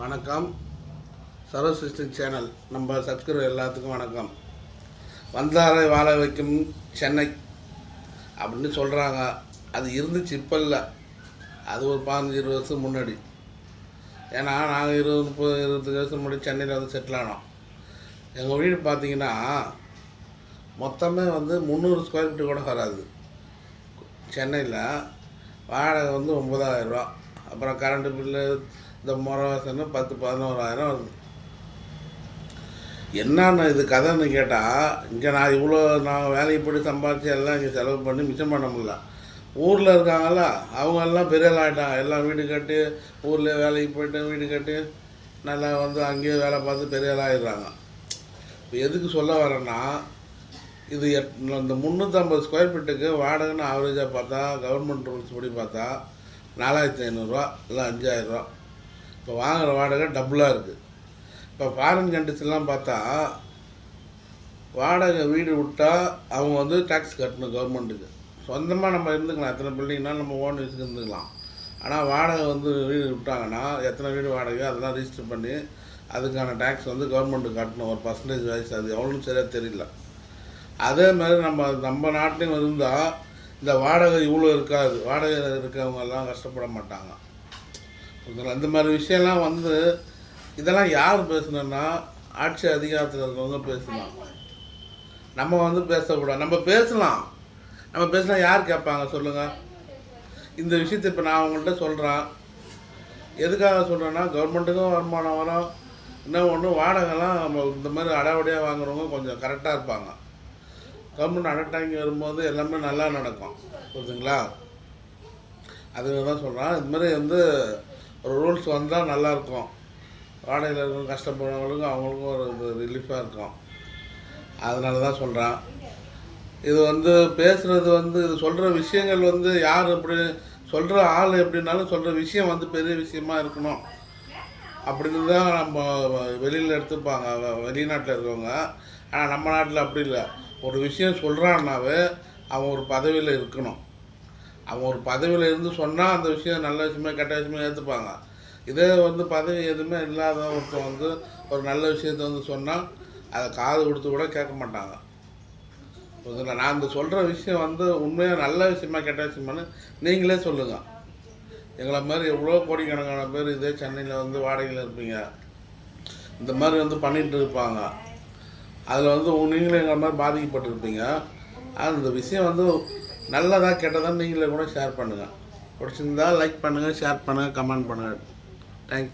வணக்கம். சர்வசிஸ்டிக் சேனல். நம்ம சப்ஸ்கிரைபர் எல்லாத்துக்கும் வணக்கம். வந்தாரை வாழ வைக்கும் சென்னை அப்படின்னு சொல்கிறாங்க அது இருந்துச்சு இப்போ இல்லை. அது ஒரு பதினஞ்சு இருபது வருஷம் முன்னாடி. ஏன்னா நாங்கள் இருபது முப்பது இருபத்தஞ்சு வருஷம் முன்னாடி சென்னையில் வந்து செட்டில் ஆனோம். எங்கள் வீடு பார்த்தீங்கன்னா மொத்தமே வந்து முந்நூறு ஸ்கொயர் ஃபீட்டு கூட வராது. சென்னையில் வாடகை வந்து ஒம்பதாயிரம் ரூபா அப்புறம் கரண்ட்டு பில்லு இந்த முறவாசன்னு பத்து பதினோராயிரம் வருது. என்னென்ன இது கதைன்னு கேட்டால் இங்கே நான் இவ்வளோ நான் வேலைக்கு போய் சம்பாதிச்சு எல்லாம் இங்கே செலவு பண்ணி மிச்சம் பண்ண முடியல. ஊரில் இருக்காங்கள அவங்க எல்லாம் பெரிய ஆகிட்டாங்க எல்லாம் வீடு கட்டி ஊரில் வேலைக்கு போயிட்டு வீடு கட்டி நல்லா வந்து அங்கேயே வேலை பார்த்து பெரிய ஆகிடுறாங்க இப்போ எதுக்கு சொல்ல வரேன்னா இது எட் இந்த முந்நூற்றம்பது ஸ்கொயர் ஃபீட்டுக்கு வாடகைன்னு ஆவரேஜாக பார்த்தா கவர்மெண்ட் ரூல்ஸ் படி பார்த்தா நாலாயிரத்தி ஐநூறுரூவா இல்லை அஞ்சாயிரரூவா இப்போ வாங்குகிற வாடகை டபுளாக இருக்குது இப்போ ஃபாரின் கண்ட்ரிஸ்லாம் பார்த்தா வாடகை வீடு விட்டால் அவங்க வந்து டேக்ஸ் கட்டணும் கவர்மெண்ட்டுக்கு சொந்தமாக நம்ம இருந்துக்கலாம். எத்தனை பில்டிங்னா நம்ம ஓன் யூஸ்க்கு இருந்துக்கலாம். ஆனால் வாடகை வந்து வீடு விட்டாங்கன்னா எத்தனை வீடு வாடகையோ அதெல்லாம் ரிஜிஸ்டர் பண்ணி அதுக்கான டேக்ஸ் வந்து கவர்மெண்ட்டுக்கு கட்டணும். ஒரு பர்சன்டேஜ் வைஸ் அது எவ்வளோன்னு சரியாக தெரியல. அதே மாதிரி நம்ம நம்ம நாட்டிலையும் இருந்தால் இந்த வாடகை இவ்வளோ இருக்காது. வாடகை இருக்கிறவங்க எல்லாம் கஷ்டப்பட மாட்டாங்க. ஓகேங்களா இந்த மாதிரி விஷயம்லாம் வந்து இதெல்லாம் யார் பேசணுன்னா ஆட்சி அதிகாரத்தில் இருக்கிறவங்க பேசலாம் நம்ம வந்து பேசக்கூடாது. நம்ம பேசலாம். நம்ம பேசினா யார் கேட்பாங்க சொல்லுங்கள் இந்த விஷயத்தை இப்போ நான் உங்கள்கிட்ட சொல்கிறேன் எதுக்காக சொல்கிறேன்னா கவர்மெண்ட்டுக்கும் வருமானம் வரும். இன்னும் ஒன்று வாடகைலாம் நம்ம இந்த மாதிரி அடாவடியாக வாங்குறவங்க கொஞ்சம் கரெக்டாக இருப்பாங்க. கவர்மெண்ட் அடட்டாங்கி வரும்போது எல்லாமே நல்லா நடக்கும். புரியுதுங்களா அதுக்கு தான் சொல்கிறேன் இது மாதிரி வந்து ரூல்ஸ் வந்தால் நல்லாயிருக்கும் வாடகையில் இருக்கிறவங்க கஷ்டப்படுறவங்களுக்கும் அவங்களுக்கும் ஒரு ரிலீஃபாக இருக்கும். அதனால தான் சொல்கிறேன் இது வந்து பேசுகிறது வந்து இது சொல்கிற விஷயங்கள் வந்து யார் எப்படி சொல்கிற ஆள் எப்படின்னாலும் சொல்கிற விஷயம் வந்து பெரிய விஷயமா இருக்கணும். அப்படின்னு தான் நம்ம வெளியில் எடுத்துப்பாங்க. வ- வெளிநாட்டில் இருக்கவங்க. ஆனால் நம்ம நாட்டில் அப்படி இல்லை. ஒரு விஷயம் சொல்கிறான்னாவே அவன் ஒரு பதவியில் இருக்கணும். அவன் ஒரு பதவியில் இருந்து சொன்னால் அந்த விஷயம் நல்ல விஷயமா கெட்ட விஷயமே ஏற்றுப்பாங்க இதே வந்து பதவி எதுவுமே இல்லாத ஒருத்தன் வந்து ஒரு நல்ல விஷயத்த வந்து சொன்னால் அதை காது கொடுத்து கூட கேட்க மாட்டாங்க. புரியுதுங்களா நான் இந்த சொல்கிற விஷயம் வந்து உண்மையாக நல்ல விஷயமா கெட்ட விஷயமான்னு நீங்களே சொல்லுங்கள் எங்களை மாதிரி எவ்வளோ கோடிக்கணக்கான பேர் இதே சென்னையில் வந்து வாடகையில் இருப்பீங்க. இந்த மாதிரி வந்து பண்ணிகிட்டு இருப்பாங்க. அதில் வந்து நீங்களும் எங்களை மாதிரி பாதிக்கப்பட்டிருப்பீங்க. அந்த விஷயம் வந்து நல்லதா கெட்டதா நீங்களே கூட ஷேர் பண்ணுங்கள் பிடிச்சிருந்தால் லைக் பண்ணுங்கள் ஷேர் பண்ணுங்கள் கமெண்ட் பண்ணுங்கள் தேங்க்யூ